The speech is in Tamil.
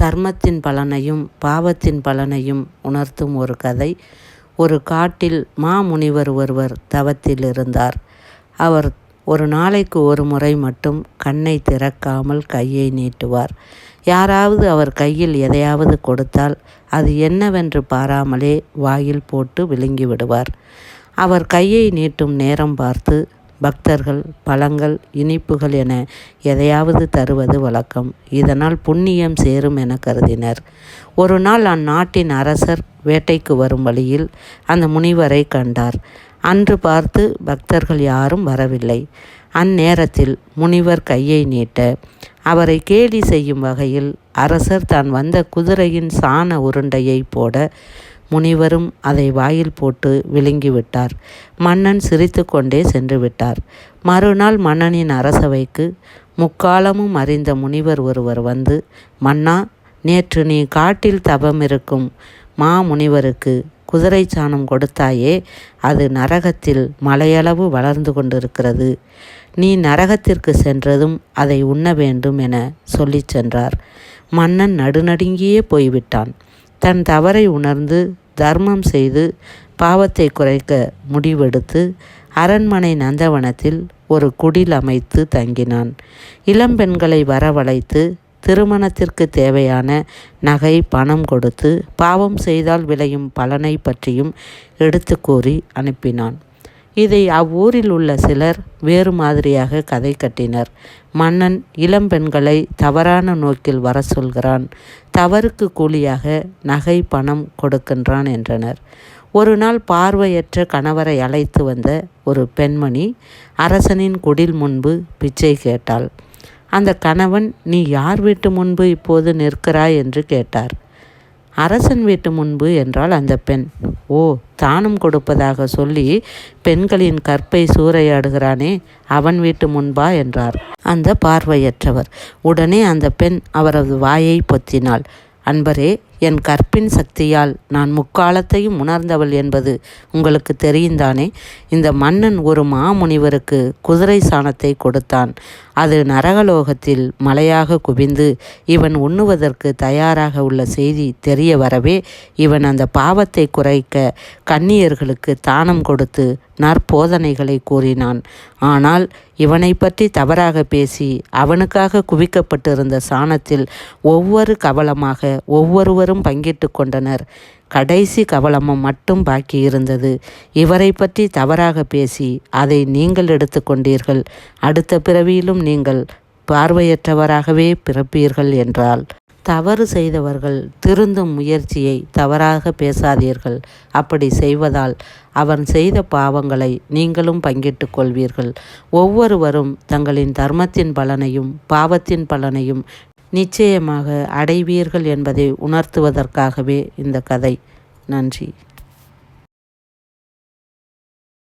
தர்மத்தின் பலனையும் பாவத்தின் பலனையும் உணர்த்தும் ஒரு கதை. ஒரு காட்டில் மாமுனிவர் ஒருவர் தவத்தில் இருந்தார். அவர் ஒரு நாளைக்கு ஒரு முறை மட்டும் கண்ணை திறக்காமல் கையை நீட்டுவார். யாராவது அவர் கையில் எதையாவது கொடுத்தால் அது என்னவென்று பாராமலே வாயில் போட்டு விழுங்கி விடுவார். அவர் கையை நீட்டும் நேரம் பார்த்து பக்தர்கள் பழங்கள் இனிப்புகள் என எதையாவது தருவது வழக்கம். இதனால் புண்ணியம் சேரும் என கருதினர். ஒரு நாள் அந்நாட்டின் அரசர் வேட்டைக்கு வரும் வழியில் அந்த முனிவரை கண்டார். அன்று பார்த்து பக்தர்கள் யாரும் வரவில்லை. அந்நேரத்தில் முனிவர் கையை நீட்ட அவரை கேலி செய்யும் வகையில் அரசர் தான் வந்த குதிரையின் சாண உருண்டையை போட முனிவரும் அதை வாயில் போட்டு விழுங்கிவிட்டார். மன்னன் சிரித்து கொண்டே சென்று விட்டார் மறுநாள் மன்னனின் அரசவைக்கு முக்காலமும் அறிந்த முனிவர் ஒருவர் வந்து மன்னா நேற்று நீ காட்டில் தபம் இருக்கும் மா முனிவருக்கு குதிரை சாணம் கொடுத்தாயே அது நரகத்தில் மலையளவு வளர்ந்து கொண்டிருக்கிறது. நீ நரகத்திற்கு சென்றதும் அதை உண்ண வேண்டும் என சொல்லிச் சென்றார். மன்னன் நடுநடுங்கியே போய்விட்டான். தன் தவறை உணர்ந்து தர்மம் செய்து பாவத்தை குறைக்க முடிவெடுத்து அரண்மனை நந்தவனத்தில் ஒரு குடில் அமைத்து தங்கினான். இளம்பெண்களை வரவழைத்து திருமணத்திற்கு தேவையான நகை பணம் கொடுத்து பாவம் செய்தால் விளையும் பலனை பற்றியும் எடுத்து கூறி அனுப்பினான். இதை அவ்வூரில் உள்ள சிலர் வேறு மாதிரியாக கதை கட்டினர். மன்னன் இளம்பெண்களை தவறான நோக்கில் வர சொல்கிறான். தவறுக்கு கூலியாக நகை பணம் கொடுக்கின்றான் என்றனர். ஒரு நாள் பார்வையற்ற கணவரை அழைத்து வந்த ஒரு பெண்மணி அரசனின் குடில் முன்பு பிச்சை கேட்டாள். அந்த கணவன் நீ யார் வீட்டு முன்பு இப்போது நிற்கிறாய்? என்று கேட்டார். அரசன் வீட்டு முன்பு என்றால் அந்த பெண். ஓ தானம் கொடுப்பதாக சொல்லி பெண்களின் கற்பை சூறையாடுகிறானே அவன் வீட்டு முன்பா? என்றார். அந்த பார்வையற்றவர். உடனே அந்த பெண் அவரது வாயை பொத்தினாள். அன்பரே என் கற்பின் சக்தியால் நான் முக்காலத்தையும் உணர்ந்தவள் என்பது உங்களுக்கு தெரியுந்தானே? இந்த மன்னன் ஒரு மாமுனிவருக்கு குதிரை சாணத்தை கொடுத்தான். அது நரகலோகத்தில் மலையாக குவிந்து இவன் உண்ணுவதற்கு தயாராக உள்ள செய்தி தெரிய வரவே இவன் அந்த பாவத்தை குறைக்க கன்னியர்களுக்கு தானம் கொடுத்து நற்போதனைகளை கூறினான். ஆனால் இவனை பற்றி தவறாக பேசி அவனுக்காக குவிக்கப்பட்டிருந்த சாணத்தில் ஒவ்வொரு கவலமாக ஒவ்வொருவர் ஒவ்வொருவரும் பங்கிட்டு கொண்டனர். கடைசி கவலமும் மட்டும் பாக்கி இருந்தது. இவரை பற்றி தவறாக பேசி அதை நீங்கள் எடுத்துக்கொண்டீர்கள் அடுத்த பிறவியிலும் நீங்கள் பார்வையற்றவராகவே பிறப்பீர்கள் என்றால் தவறு செய்தவர்கள் திருந்தும் முயற்சியை தவறாக பேசாதீர்கள். அப்படி செய்வதால் அவன் செய்த பாவங்களை நீங்களும் பங்கிட்டுக் கொள்வீர்கள். ஒவ்வொருவரும் தங்களின் தர்மத்தின் பலனையும் பாவத்தின் பலனையும் நிச்சயமாக அடைவீர்கள் என்பதை உணர்த்துவதற்காகவே இந்த கதை. நன்றி.